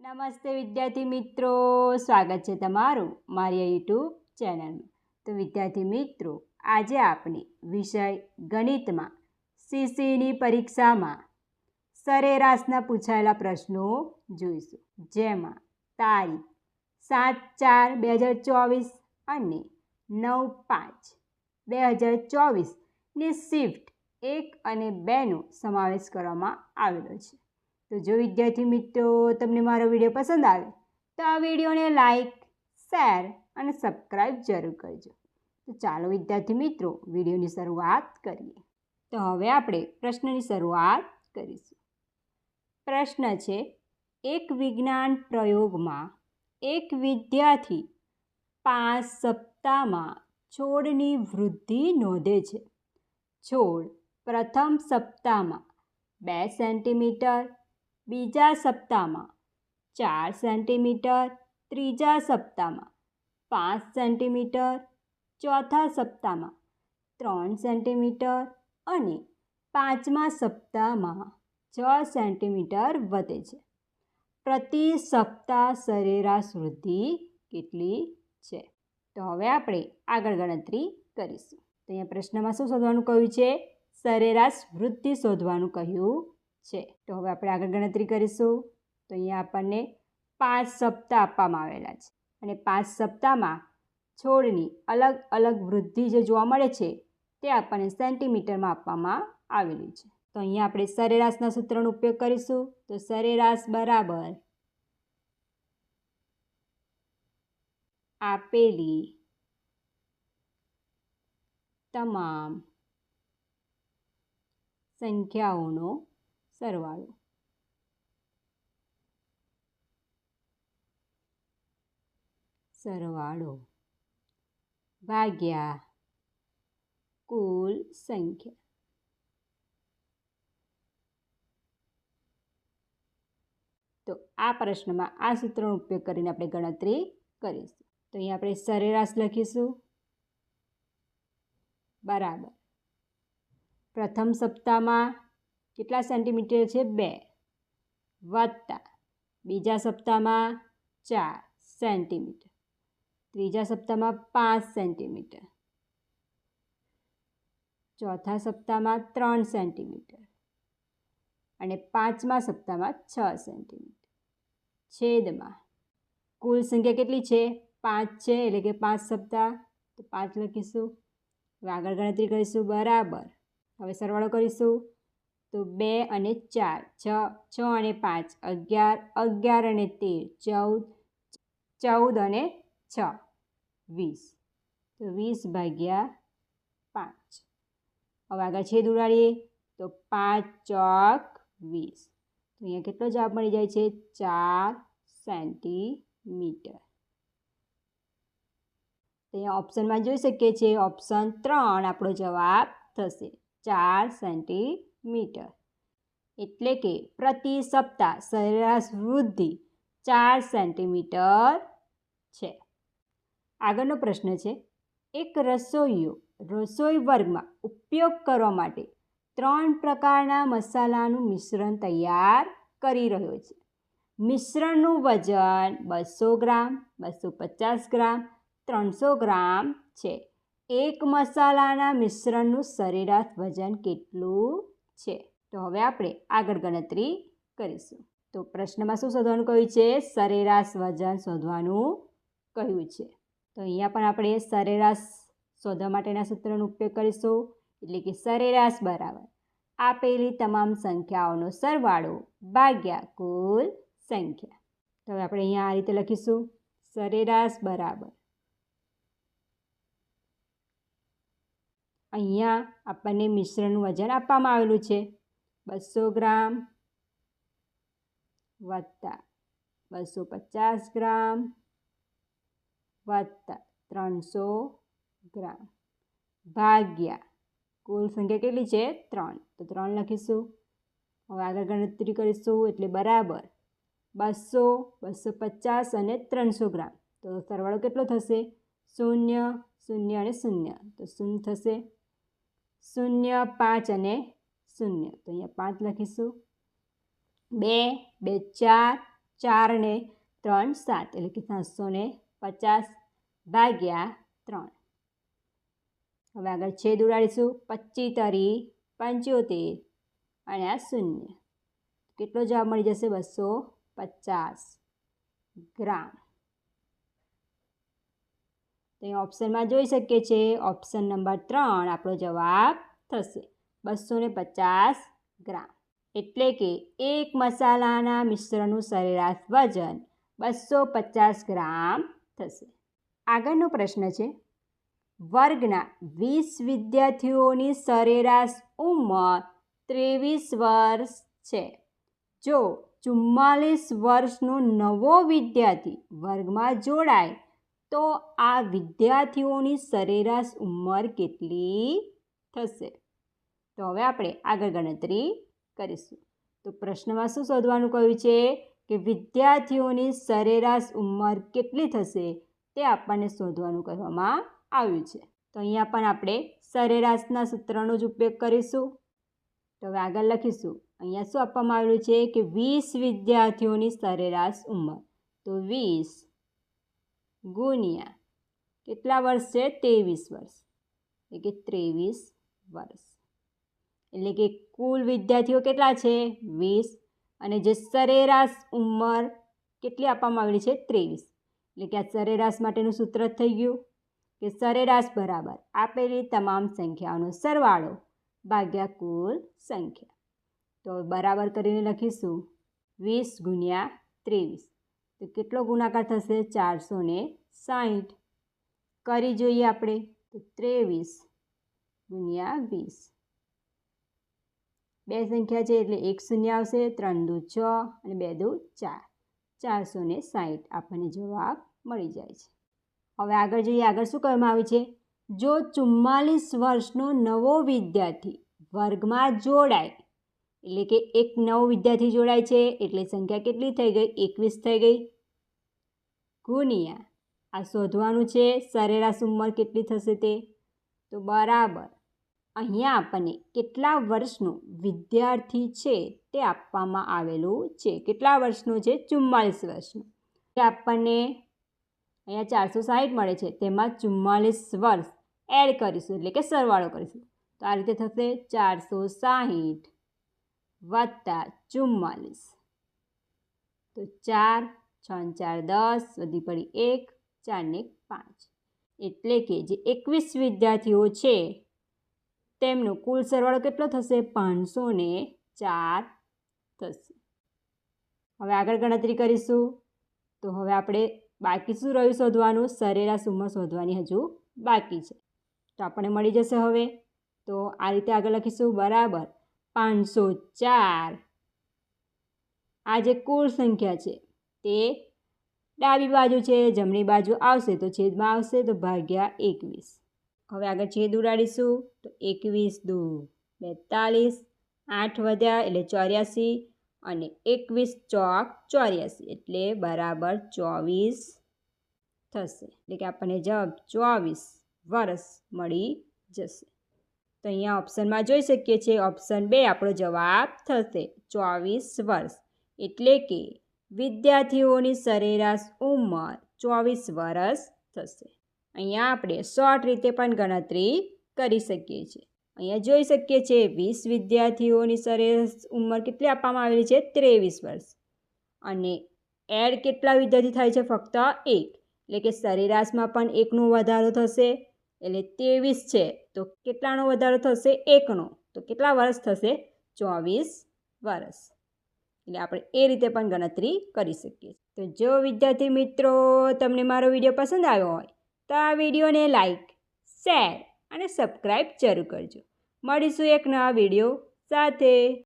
નમસ્તે વિદ્યાર્થી મિત્રો, સ્વાગત છે તમારું મારી યુટ્યુબ ચેનલમાં. તો વિદ્યાર્થી મિત્રો, આજે આપણે વિષય ગણિતમાં સીસીની પરીક્ષામાં સરેરાશના પૂછાયેલા પ્રશ્નો જોઈશું. જેમાં તારીખ સાત ચાર બે હજાર ચોવીસ અને નવ પાંચ બે હજાર ચોવીસની શિફ્ટ એક અને બેનો સમાવેશ કરવામાં આવેલો છે. તો જો વિદ્યાર્થી મિત્રો તમને મારો વીડિયો પસંદ આવે, તો આ વિડીયોને લાઈક શેર અને સબસ્ક્રાઈબ જરૂર કરજો. તો ચાલો વિદ્યાર્થી મિત્રો, વિડીયોની શરૂઆત કરીએ. તો હવે આપણે પ્રશ્નની શરૂઆત કરીશું. પ્રશ્ન છે, એક વિજ્ઞાન પ્રયોગમાં એક વિદ્યાર્થી પાંચ સપ્તાહમાં છોડની વૃદ્ધિ નોંધે છે. છોડ પ્રથમ સપ્તાહમાં બે સેન્ટીમીટર બીજા સપ્તાહમાં. ચાર સેન્ટીમીટર. ત્રીજા સપ્તાહમાં. પાંચ સેન્ટીમીટર. ચોથા સપ્તાહમાં. ત્રણ સેન્ટીમીટર અને પાંચમા સપ્તાહમાં છ સેન્ટીમીટર વધે છે. પ્રતિ સપ્તાહ સરેરાશ વૃદ્ધિ કેટલી છે? તો હવે આપણે આગળ ગણતરી કરીશું. તો અહીંયા પ્રશ્નમાં શું શોધવાનું કહ્યું છે? સરેરાશ વૃદ્ધિ શોધવાનું કહ્યું છે. તો હવે આપણે આગળ ગણતરી કરીશું. તો અહીંયા આપણને પાંચ સપ્તાહ આપવામાં આવેલા છે. અને પાંચ સપ્તાહમાં છોડની અલગ અલગ વૃદ્ધિ જે જોવા મળે છે, તે આપણને સેન્ટીમીટરમાં આપવામાં આવેલી છે. તો અહીંયા આપણે સરેરાશના સૂત્રનો ઉપયોગ કરીશું. તો સરેરાશ બરાબર આપેલી તમામ સંખ્યાઓનો સરવાળો. સરવાળો. ભાગ્યા કુલ સંખ્યા. તો આ પ્રશ્નમાં આ સૂત્રનો ઉપયોગ કરીને આપણે ગણતરી કરીશું. તો અહીંયા આપણે સરેરાશ લખીશું. બરાબર. પ્રથમ સપ્તાહમાં કેટલા સેન્ટીમીટર છે? બે. વત્તા. બીજા સપ્તાહમાં ચાર સેન્ટીમીટર. ત્રીજા સપ્તાહમાં પાંચ સેન્ટીમીટર. ચોથા સપ્તાહમાં ત્રણ સેન્ટીમીટર. અને પાંચમા સપ્તાહમાં છ સેન્ટીમીટર. છેદમાં. કુલ સંખ્યા કેટલી છે? પાંચ છે, એટલે કે પાંચ સપ્તાહ. તો પાંચ લખીશું. આગળ ગણતરી કરીશું. બરાબર. હવે સરવાળો કરીશું. તો બે અને ચાર, છ છ અને પાંચ, અગિયાર અગિયાર અને તેર, ચૌદ ચૌદ અને છ, વીસ. તો વીસ ભાગ્યા પાંચ. હવે આગળ છેદ ઉડાડીએ. તો પાંચ ચોક વીસ. તો અહીંયા કેટલો જવાબ મળી જાય છે? ચાર સેન્ટીમીટર. તો અહીંયા ઓપ્શનમાં જોઈ શકીએ છીએ. ઓપ્શન ત્રણ આપણો જવાબ થશે. ચાર સેન્ટીમીટર એટલે કે પ્રતિ સપ્તાહ સરેરાશ વૃદ્ધિ ચાર સેન્ટીમીટર છે. આગળનો પ્રશ્ન છે, એક રસોઈયો રસોઈ વર્ગમાં ઉપયોગ કરવા માટે ત્રણ પ્રકારના મસાલાનું મિશ્રણ તૈયાર કરી રહ્યો છે. મિશ્રણનું વજન બસો ગ્રામ, બસો પચાસ ગ્રામ, ત્રણસો ગ્રામ છે. એક મસાલાના મિશ્રણનું સરેરાશ વજન કેટલું? છે. તો હવે આપણે આગળ ગણતરી કરીશું. તો પ્રશ્નમાં શું શોધવાનું કહ્યું છે? સરેરાશ વજન શોધવાનું કહ્યું છે. તો અહીંયા પણ આપણે સરેરાશ શોધવા માટેના સૂત્રનો ઉપયોગ કરીશું. એટલે કે સરેરાશ બરાબર. આપેલી તમામ સંખ્યાઓનો સરવાળો ભાગ્યા કુલ સંખ્યા. તો હવે આપણે અહીંયા આ રીતે લખીશું. સરેરાશ બરાબર. અહીંયા આપણને મિશ્રણનું વજન આપવામાં આવેલું છે. બસો ગ્રામ વત્તા બસો પચાસ ગ્રામ વત્તા ત્રણસો ગ્રામ ભાગ્યા કુલ સંખ્યા કેટલી છે? ત્રણ. તો ત્રણ લખીશું. હવે આગળ ગણતરી કરીશું એટલે બરાબર બસો બસો પચાસ અને ત્રણસો ગ્રામ. તો સરવાળો કેટલો થશે? શૂન્ય શૂન્ય અને શૂન્ય. તો શૂન્ય થશે. શૂન્ય પાંચ અને શૂન્ય. તો અહીંયા પાંચ લખીશું. બે બે, ચાર ચાર ને ત્રણ, સાત. એટલે કે સાતસો ને પચાસ ભાગ્યા ત્રણ. હવે આગળ છેદ ઉડાડીશું. પચી તરી પંચોતેર અને આ શૂન્ય. કેટલો જવાબ મળી જશે? બસો પચાસ ગ્રામ. તો અહીં ઓપ્શનમાં જોઈ શકીએ છીએ. ઓપ્શન નંબર ત્રણ આપણો જવાબ થશે. બસો પચાસ ગ્રામ. એટલે કે એક મસાલાના મિશ્રણનું સરેરાશ વજન બસો પચાસ ગ્રામ થશે. આગળનો પ્રશ્ન છે. વર્ગના વીસ વિદ્યાર્થીઓની સરેરાશ ઉંમર ત્રેવીસ વર્ષ છે. જો ચુમ્માલીસ વર્ષનો નવો વિદ્યાર્થી વર્ગમાં જોડાય તો આ વિદ્યાર્થીઓની સરેરાશ ઉંમર કેટલી થશે? તો હવે આપણે આગળ ગણતરી કરીશું. તો પ્રશ્નમાં શું શોધવાનું કહ્યું છે કે વિદ્યાર્થીઓની સરેરાશ ઉંમર કેટલી થશે તે આપણને શોધવાનું કહેવામાં આવ્યું છે. તો અહીંયા પણ આપણે સરેરાશના સૂત્રનો જ ઉપયોગ કરીશું. તો હવે આગળ લખીશું. અહીંયા શું આપવામાં આવેલું છે કે વીસ વિદ્યાર્થીઓની સરેરાશ ઉંમર. તો વીસ ગુણ્યા. કેટલા વર્ષ છે? ત્રેવીસ વર્ષ. એટલે કે ત્રેવીસ વર્ષ. એટલે કે કુલ વિદ્યાર્થીઓ કેટલા છે? વીસ. અને જે સરેરાશ ઉંમર કેટલી આપવામાં આવેલી છે? ત્રેવીસ. એટલે કે આ સરેરાશ માટેનું સૂત્ર થઈ ગયું કે સરેરાશ બરાબર આપેલી તમામ સંખ્યાઓનો સરવાળો ભાગ્યા કુલ સંખ્યા. તો બરાબર કરીને લખીશું. વીસ ગુણ્યા ત્રેવીસ. તો કેટલો ગુણાકાર થશે? ચારસો ને સાઠ કરી જોઈએ આપણે. તો ત્રેવીસ ગુણ્યા વીસ. બે સંખ્યા છે એટલે એક શૂન્ય આવશે, ત્રણ દુ છ અને બે દુ ચાર. ચારસો ને સાઠ આપણને જવાબ મળી જાય છે. હવે આગળ જઈએ, આગળ શું કહેવામાં આવ્યું છે? જો ચુમ્માલીસ વર્ષનો નવો વિદ્યાર્થી વર્ગમાં જોડાય એટલે કે એક નવો વિદ્યાર્થી જોડાય છે, એટલે સંખ્યા કેટલી થઈ ગઈ? એકવીસ થઈ ગઈ. ગુણ્યા. આ શોધવાનું છે, સરેરાશ ઉંમર કેટલી થશે તે? તો બરાબર. અહીંયા આપણને કેટલા વર્ષનો વિદ્યાર્થી છે તે આપવામાં આવેલું છે. કેટલા વર્ષનો છે? ચુમ્માલીસ વર્ષનો. તે આપણને અહીંયા ચારસો સાહીઠ મળે છે, તેમાં ચુમ્માલીસ વર્ષ એડ કરીશું, એટલે કે સરવાળો કરીશું. તો આ રીતે થશે ચારસો સાહીઠ. વત્તા ચુમ્માલીસ. તો ચાર, છ ચાર દસ વધી પડી એક, ચાર ને પાંચ. એટલે કે જે એકવીસ વિદ્યાર્થીઓ છે, તેમનો કુલ સરવાળો કેટલો થશે? પાંચસો ને ચાર થશે. હવે આગળ ગણતરી કરીશું. તો હવે આપણે બાકી શું રહ્યું શોધવાનું? સરેરાશ ઉંમર શોધવાની હજુ બાકી છે. તો આપણને મળી જશે હવે. તો આ રીતે આગળ લખીશું. બરાબર. પાંચસો ચાર. આ જે કુલ સંખ્યા છે, તે ડાબી બાજુ છે, જમણી બાજુ આવશે તો છેદમાં આવશે તો ભાગ્યા એકવીસ. હવે આગળ છેદ ઉડાડીશું તો એકવીસ દુ બેતાલીસ, આઠ વધ્યા એટલે ચોર્યાસી અને એકવીસ ચોક ચોર્યાસી એટલે બરાબર ચોવીસ થશે. એટલે કે આપણને જવાબ ચોવીસ વર્ષ મળી જશે. તો અહીંયા ઓપ્શનમાં જોઈ શકીએ છીએ. ઓપ્શન બે આપણો જવાબ થશે. ચોવીસ વર્ષ. એટલે કે વિદ્યાર્થીઓની સરેરાશ ઉંમર ચોવીસ વર્ષ થશે. અહીંયા આપણે શોર્ટ રીતે પણ ગણતરી કરી શકીએ છીએ. અહીંયા જોઈ શકીએ છીએ વીસ વિદ્યાર્થીઓની સરેરાશ ઉંમર કેટલી આપવામાં આવેલી છે? ત્રેવીસ વર્ષ. અને એડ કેટલા વિદ્યાર્થી થાય છે? ફક્ત એક. એટલે કે સરેરાશમાં પણ એકનો વધારો થશે. એટલે ત્રેવીસ છે, તો કેટલાનો વધારો થશે? એકનો. તો કેટલા વર્ષ થશે? ચોવીસ વર્ષ. એટલે આપણે એ રીતે પણ ગણતરી કરી શકીએ. તો જો વિદ્યાર્થી મિત્રો, તમને મારો વીડિયો પસંદ આવ્યો હોય, તો આ વિડીયોને લાઈક, શેર અને સબસ્ક્રાઈબ જરૂર કરજો. મળીશું એક નવા વીડિયો સાથે.